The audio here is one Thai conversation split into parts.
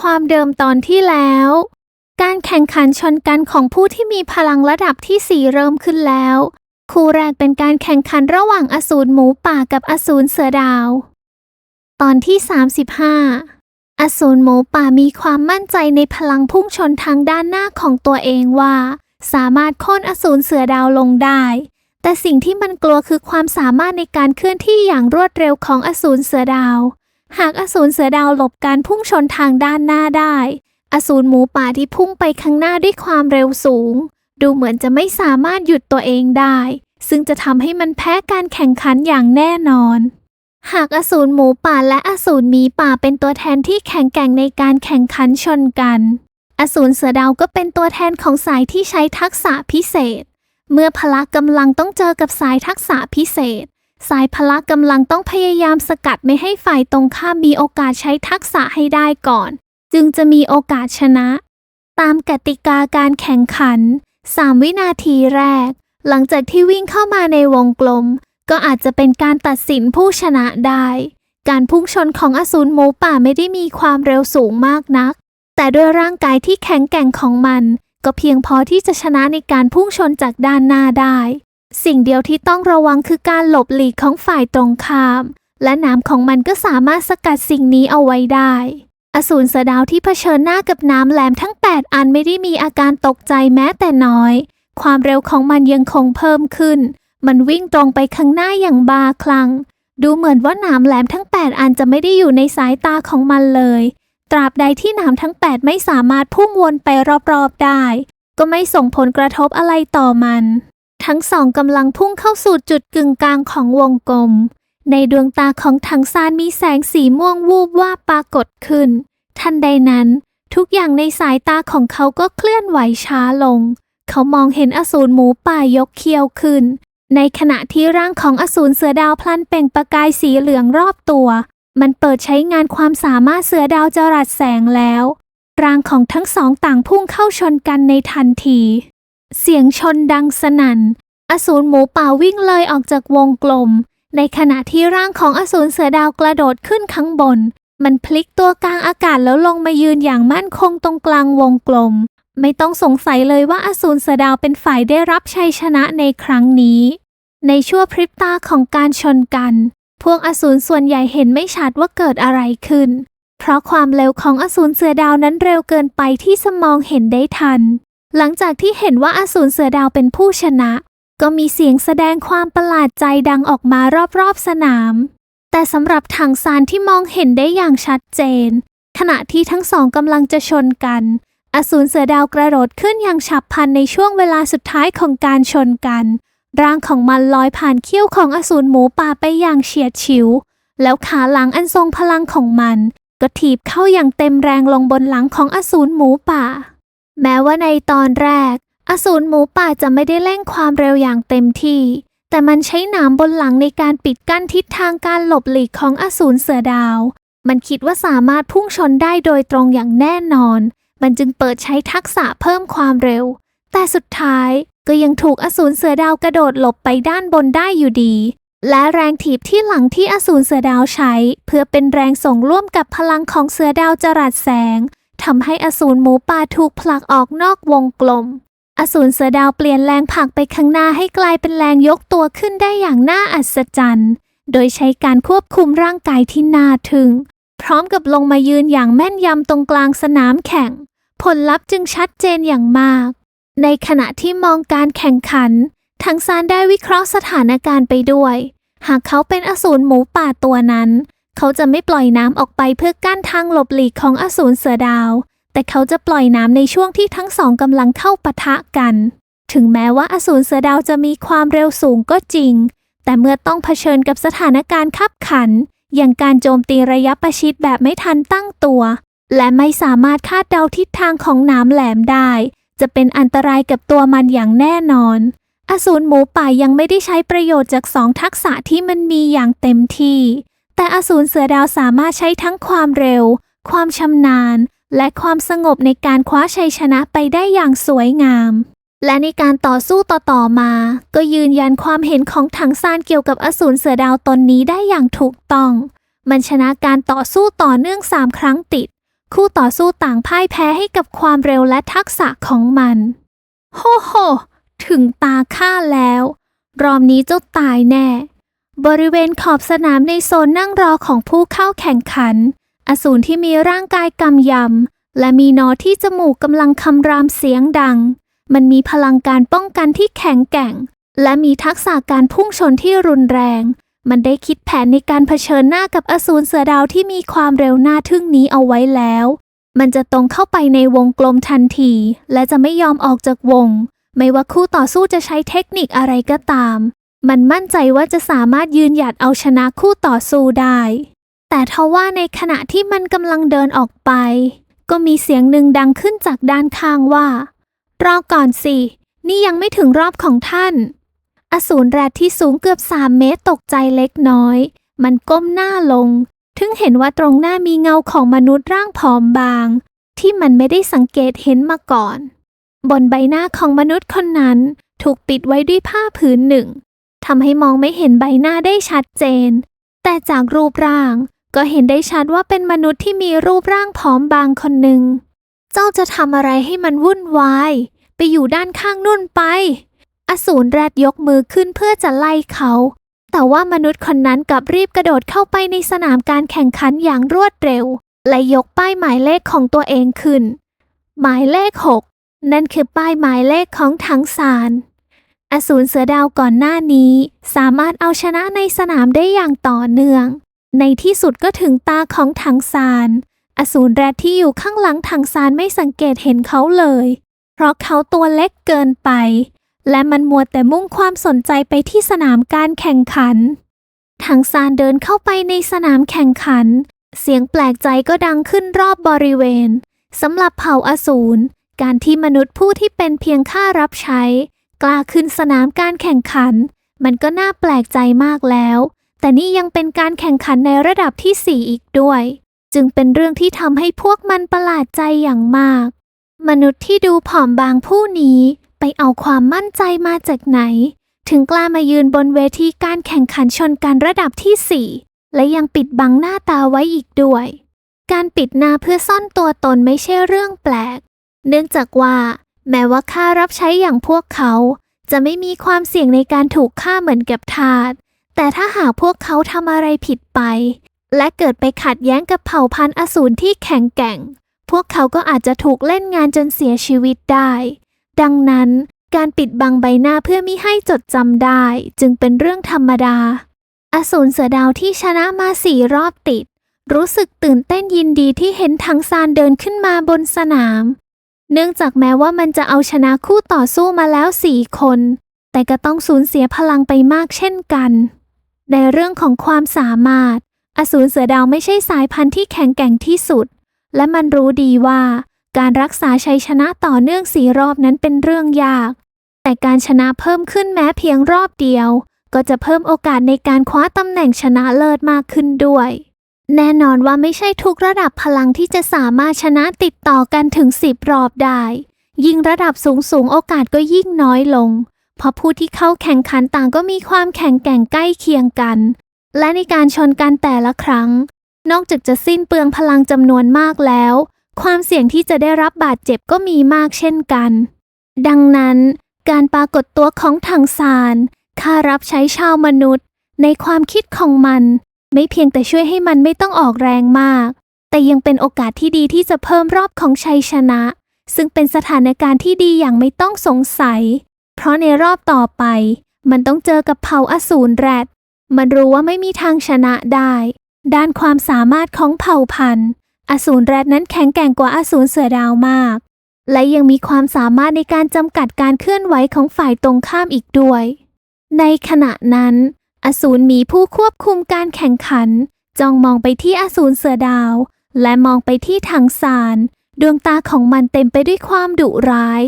ความเดิมตอนที่แล้ว การแข่งขันชนกันของผู้ที่มีพลังระดับที่ 4 เริ่มขึ้นแล้ว คู่แรกเป็นการแข่งขันระหว่างอสูรหมูป่ากับอสูรเสือดาว ตอนที่ 35 อสูรหมูป่ามีความมั่นใจในพลังพุ่งชนทางด้านหน้าของตัวเองว่า สามารถโค่นอสูรเสือดาวลงได้แต่สิ่งที่มันกลัวคือความสามารถในการเคลื่อนที่อย่างรวดเร็วของอสูรเสือดาว หากอสูรเสือดาวหลบการพุ่งชนทางด้านหน้าได้ อสูรหมูป่าที่พุ่งไปข้างหน้าด้วยความเร็วสูง ดูเหมือนจะไม่สามารถหยุดตัวเองได้ ซึ่งจะทำให้มันแพ้การแข่งขันอย่างแน่นอน หากอสูรหมูป่าและอสูรหมีป่าเป็นตัวแทนที่แข็งแกร่งในการแข่งขันชนกัน อสูรเสือดาวก็เป็นตัวแทนของสายที่ใช้ทักษะพิเศษ เมื่อพละกำลังต้องเจอกับสายทักษะพิเศษ สายพละกำลังต้องพยายามสกัดไม่ให้ฝ่ายตรงข้ามมีโอกาสใช้ทักษะให้ได้ก่อน จึงจะมีโอกาสชนะ ตามกติกาการแข่งขัน 3 วินาทีแรก หลังจากที่วิ่งเข้ามาในวงกลม ก็อาจจะเป็นการตัดสินผู้ชนะได้ การพุ่งชนของอสูรหมูป่าไม่ได้มีความเร็วสูงมากนัก แต่ด้วยร่างกายที่แข็งแกร่งของมัน ก็เพียงพอที่จะชนะในการพุ่งชนจากด้านหน้าได้ สิ่งเดียวที่ต้องระวังคือการหลบหลีกของฝ่ายตรงข้าม และน้ำของมันก็สามารถสกัดสิ่งนี้เอาไว้ได้ อสูรเสดาวที่เผชิญหน้ากับน้ำแหลมทั้ง 8 อันไม่ได้มีอาการตกใจแม้แต่น้อย ความเร็วของมันยังคงเพิ่มขึ้น มันวิ่งตรงไปข้างหน้าอย่างบาคลั่งดูเหมือนว่าหนามแหลมทั้ง 8 อันจะไม่ได้อยู่ในสายตาของมันเลย ตราบใดที่หนามทั้ง 8 ไม่สามารถพุ่งวนไปรอบๆได้ ก็ไม่ส่งผลกระทบอะไรต่อมัน ทั้งสองกำลังพุ่งเข้าสู่จุดกึ่งกลางของวงกลม ในดวงตาของถังซานมีแสงสีม่วงวูบว่าบปรากฏขึ้น ทันใดนั้น ทุกอย่างในสายตาของเขาก็เคลื่อนไหวช้าลง เขามองเห็นอสูรหมูป่ายกเคี้ยวขึ้น ในขณะที่ร่างของอสูรเสือดาวพลันเปล่งประกายสีเหลืองรอบตัว มันเปิดใช้งานความสามารถเสือดาวจรัสแสงแล้วร่างของทั้งสองต่างพุ่งเข้าชนกันในทันที เสียงชนดังสนั่น อสูรหมูป่าวิ่งเลยออกจากวงกลม ในขณะที่ร่างของอสูรเสือดาวกระโดดขึ้นข้างบน มันพลิกตัวกลางอากาศแล้วลงมายืนอย่างมั่นคงตรงกลางวงกลม ไม่ต้องสงสัยเลยว่าอสูรเสือดาวเป็นฝ่ายได้รับชัยชนะในครั้งนี้ ในชั่วพริบตาของการชนกัน พวกอสูรส่วนใหญ่เห็นไม่ชัดว่าเกิดอะไรขึ้น เพราะความเร็วของอสูรเสือดาวนั้นเร็วเกินไปที่สมองเห็นได้ทัน หลังจากที่เห็นว่าอสูรเสือดาวเป็นผู้ชนะ ก็มีเสียงแสดงความประหลาดใจดังออกมารอบๆสนาม แต่สำหรับถังซานที่มองเห็นได้อย่างชัดเจน ขณะที่ทั้งสองกำลังจะชนกัน อสูรเสือดาวกระโดดขึ้นอย่างฉับพลันในช่วงเวลาสุดท้ายของการชนกัน ร่างของมันลอยผ่านเขี้ยวของอสูรหมูป่าไปอย่างเฉียดฉิว แล้วขาหลังอันทรงพลังของมัน ก็ถีบเข้าอย่างเต็มแรงลงบนหลังของอสูรหมูป่า แม้ว่าในตอนแรก อสูรหมูป่าจะไม่ได้เร่งความเร็วอย่างเต็มที่ แต่มันใช้หนามบนหลังในการปิดกั้นทิศทางการหลบหลีกของอสูรเสือดาว มันคิดว่าสามารถพุ่งชนได้โดยตรงอย่างแน่นอน มันจึงเปิดใช้ทักษะเพิ่มความเร็ว แต่สุดท้ายก็ยังถูกอสูรเสือดาวกระโดดหลบไปด้านบนได้อยู่ดี และแรงถีบที่หลังที่อสูรเสือดาวใช้ เพื่อเป็นแรงส่งร่วมกับพลังของเสือดาวจรัสแสง ทำให้อสูรหมูป่าถูกผลักออกนอกวงกลม อสูรเสือดาวเปลี่ยนแรงผลักไปข้างหน้าให้กลายเป็นแรงยกตัวขึ้นได้อย่างน่าอัศจรรย์ โดยใช้การควบคุมร่างกายที่น่าทึ่งพร้อมกับลงมายืนอย่างแม่นยำตรงกลางสนามแข่ง ผลลัพธ์จึงชัดเจนอย่างมาก ในขณะที่มองการแข่งขัน ทั้งซานได้วิเคราะห์สถานการณ์ไปด้วย หากเขาเป็นอสูรหมูป่าตัวนั้น เขาจะไม่ปล่อยน้ำออกไปเพื่อกั้นทางหลบหลีกของอสูรเสือดาว แต่เขาจะปล่อยน้ำในช่วงที่ทั้งสองกำลังเข้าปะทะกัน ถึงแม้ว่าอสูรเสือดาวจะมีความเร็วสูงก็จริง แต่เมื่อต้องเผชิญกับสถานการณ์ขับขัน อย่างการโจมตีระยะประชิดแบบไม่ทันตั้งตัว และไม่สามารถคาดเดาทิศทางของน้ำแหลมได้ จะเป็นอันตรายกับตัวมันอย่างแน่นอนอสูรหมูป่ายังไม่ได้ใช้ประโยชน์จากสองทักษะที่มันมีอย่างเต็มที่ แต่อสูรเสือดาวสามารถใช้ทั้งความเร็ว ความชำนาญ และความสงบในการคว้าชัยชนะไปได้อย่างสวยงาม และในการต่อสู้ต่อๆมา ก็ยืนยันความเห็นของถังซานเกี่ยวกับอสูรเสือดาวตนนี้ได้อย่างถูกต้อง มันชนะการต่อสู้ต่อเนื่องสามครั้งติด คู่ต่อสู้ต่างพ่ายแพ้ให้กับความเร็วและทักษะของมัน โฮโฮ ถึงตาข้าแล้ว รอบนี้เจ้าตายแน่ บริเวณขอบสนามในโซนนั่งรอของผู้เข้าแข่งขัน อสูรที่มีร่างกายกำยำ และมีนอที่จมูกกำลังคำรามเสียงดัง มันมีพลังการป้องกันที่แข็งแกร่ง และมีทักษะการพุ่งชนที่รุนแรง มันได้คิดแผนในการเผชิญหน้ากับอสูรเสือดาวที่มีความเร็วหน่าทึ่งนี้เอาไว้แล้ว มันจะตรงเข้าไปในวงกลมทันที และจะไม่ยอมออกจากวง ไม่ว่าคู่ต่อสู้จะใช้เทคนิคอะไรก็ตาม มันมั่นใจว่าจะสามารถยืนหยัดเอาชนะคู่ต่อสู้ได้ แต่ทว่าในขณะที่มันกำลังเดินออกไป ก็มีเสียงหนึ่งดังขึ้นจากด้านข้างว่า รอก่อนสิ นี่ยังไม่ถึงรอบของท่าน อสูรแรดที่สูงเกือบสามเมตรตกใจเล็กน้อย มันก้มหน้าลง ถึงเห็นว่าตรงหน้ามีเงาของมนุษย์ร่างผอมบาง ที่มันไม่ได้สังเกตเห็นมาก่อน บนใบหน้าของมนุษย์คนนั้นถูกปิดไว้ด้วยผ้าผืนหนึ่ง ทำให้มองไม่เห็นใบหน้าได้ชัดเจน แต่จากรูปร่างก็เห็นได้ชัดว่าเป็นมนุษย์ที่มีรูปร่างผอมบางคนหนึ่ง เจ้าจะทำอะไรให้มันวุ่นวาย ไปอยู่ด้านข้างนุ่นไป อสูรแรดยกมือขึ้นเพื่อจะไล่เขา แต่ว่ามนุษย์คนนั้นกลับรีบกระโดดเข้าไปในสนามการแข่งขันอย่างรวดเร็ว และยกป้ายหมายเลขของตัวเองขึ้น หมายเลขหกนั่นคือป้ายหมายเลขของถังสาร อสูรเสือดาวก่อนหน้านี้ สามารถเอาชนะในสนามได้อย่างต่อเนื่อง ในที่สุดก็ถึงตาของถังสารอสูรแรดที่อยู่ข้างหลังถังสารไม่สังเกตเห็นเขาเลย เพราะเขาตัวเล็กเกินไป และมันมัวแต่มุ่งความสนใจไปที่สนามการแข่งขัน ถังซานเดินเข้าไปในสนามแข่งขัน เสียงแปลกใจก็ดังขึ้นรอบบริเวณสำหรับเผ่าอสูรการที่มนุษย์ผู้ที่เป็นเพียงข้ารับใช้ กล้าขึ้นสนามการแข่งขัน มันก็น่าแปลกใจมากแล้ว แต่นี่ยังเป็นการแข่งขันในระดับที่ 4 อีกด้วย จึงเป็นเรื่องที่ทำให้พวกมันประหลาดใจอย่างมาก มนุษย์ที่ดูผอมบางผู้นี้ ไปเอาความมั่นใจมาจากไหน ถึงกล้ามายืนบนเวทีการแข่งขันชนกันระดับที่ 4 และยังปิดบังหน้าตาไว้อีกด้วย การปิดหน้าเพื่อซ่อนตัวตนไม่ใช่เรื่องแปลก เนื่องจากว่า แม้ว่าข้ารับใช้อย่างพวกเขา จะไม่มีความเสี่ยงในการถูกฆ่าเหมือนกับทาส แต่ถ้าหากพวกเขาทำอะไรผิดไป และเกิดไปขัดแย้งกับเผ่าพันธุ์อสูรที่แข็งแกร่ง พวกเขาก็อาจจะถูกเล่นงานจนเสียชีวิตได้ ดังนั้นการปิดบังใบหน้าเพื่อมิให้จดจำได้ จึงเป็นเรื่องธรรมดา อสูรเสือดาวที่ชนะมาสี่รอบติด รู้สึกตื่นเต้นยินดีที่เห็นทังซานเดินขึ้นมาบนสนาม เนื่องจากแม้ว่ามันจะเอาชนะคู่ต่อสู้มาแล้วสี่คน แต่ก็ต้องสูญเสียพลังไปมากเช่นกัน ในเรื่องของความสามารถ อสูรเสือดาวไม่ใช่สายพันธุ์ที่แข็งแกร่งที่สุด และมันรู้ดีว่าการรักษาชัยชนะต่อเนื่องสี่รอบนั้นเป็นเรื่องยาก แต่การชนะเพิ่มขึ้นแม้เพียงรอบเดียว ก็จะเพิ่มโอกาสในการคว้าตำแหน่งชนะเลิศมากขึ้นด้วย แน่นอนว่าไม่ใช่ทุกระดับพลังที่จะสามารถชนะติดต่อกันถึงสิบรอบได้ ยิ่งระดับสูงสูงโอกาสก็ยิ่งน้อยลง เพราะผู้ที่เข้าแข่งขันต่างก็มีความแข็งแก่งใกล้เคียงกัน และในการชนกันแต่ละครั้ง นอกจากจะสิ้นเปลืองพลังจำนวนมากแล้ว ความเสี่ยงที่จะได้รับบาดเจ็บก็มีมากเช่นกัน ดังนั้น การปรากฏตัวของถังซานค่ารับใช้ชาวมนุษย์ ในความคิดของมัน ไม่เพียงแต่ช่วยให้มันไม่ต้องออกแรงมาก แต่ยังเป็นโอกาสที่ดีที่จะเพิ่มรอบของชัยชนะ ซึ่งเป็นสถานการณ์ที่ดีอย่างไม่ต้องสงสัย เพราะในรอบต่อไป มันต้องเจอกับเผ่าอสูรแรด มันรู้ว่าไม่มีทางชนะได้ ด้านความสามารถของเผ่าพันธุ์ อสูรแรดนั้นแข็งแกร่งกว่าอสูรเสือดาวมาก และยังมีความสามารถในการจำกัดการเคลื่อนไหวของฝ่ายตรงข้ามอีกด้วย ในขณะนั้น อสูรหมีผู้ควบคุมการแข่งขัน จ้องมองไปที่อสูรเสือดาว และมองไปที่ถังสาร ดวงตาของมันเต็มไปด้วยความดุร้าย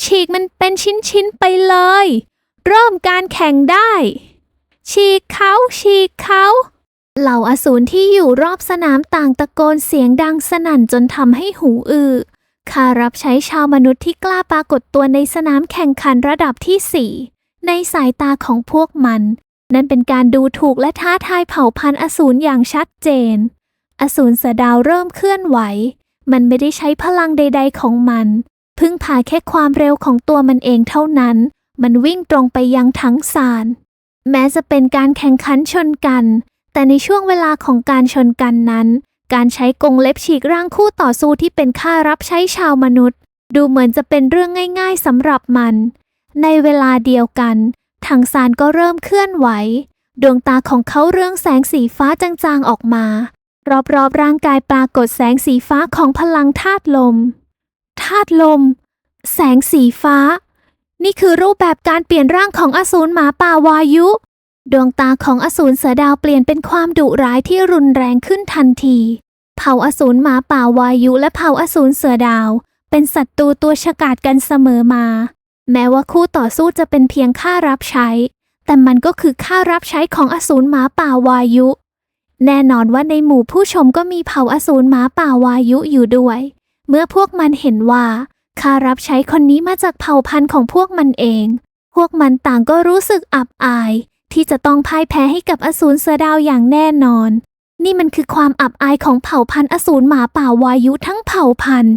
ฉีกมันเป็นชิ้นๆไปเลย เริ่มการแข่งได้ ฉีกเขาฉีกเขาเหล่าอสูรที่อยู่รอบสนามต่างตะโกนเสียงดังสนั่นจนทำให้หูอื้อข้ารับใช้ชาวมนุษย์ที่กล้าปรากฏตัวในสนามแข่งขันระดับที่สี่ในสายตาของพวกมัน นั่นเป็นการดูถูกและท้าทายเผ่าพันธุ์อสูรอย่างชัดเจน อสูรเสือดาวเริ่มเคลื่อนไหว มันไม่ได้ใช้พลังใด ๆ ของมัน พึ่งพาแค่ความเร็วของตัวมันเองเท่านั้น มันวิ่งตรงไปยังถังซานแม้จะเป็นการแข่งขันชนกัน แต่ในช่วงเวลาของการชนกันนั้น การใช้กรงเล็บฉีกร่างคู่ต่อสู้ที่เป็นค่ารับใช้ชาวมนุษย์ ดูเหมือนจะเป็นเรื่องง่าย ๆสำหรับมัน ในเวลาเดียวกัน ถังซานก็เริ่มเคลื่อนไหว ดวงตาของเขาเรื่องแสงสีฟ้าจางๆออกมา รอบๆร่างกายปรากฏแสงสีฟ้าของพลังธาตุลมธาตุลม แสงสีฟ้า นี่คือรูปแบบการเปลี่ยนร่างของอสูรหมาป่าวายุ ดวงตาของอสูรเสือดาวเปลี่ยนเป็นความดุร้ายที่รุนแรงขึ้นทันที เผ่าอสูรหมาป่าวายุและเผ่าอสูรเสือดาว เป็นศัตรูตัวฉกาจกันเสมอมา แม้ว่าคู่ต่อสู้จะเป็นเพียงค่ารับใช้ แต่มันก็คือค่ารับใช้ของอสูรหมาป่าวายุ แน่นอนว่าในหมู่ผู้ชมก็มีเผ่าอสูรหมาป่าวายุอยู่ด้วย เมื่อพวกมันเห็นว่าข้ารับใช้คนนี้มาจากเผ่าพันธุ์ของพวกมันเอง พวกมันต่างก็รู้สึกอับอาย ที่จะต้องพ่ายแพ้ให้กับอสูรเสือดาวอย่างแน่นอน นี่มันคือความอับอายของเผ่าพันธุ์อสูรหมาป่าวายุทั้งเผ่าพันธุ์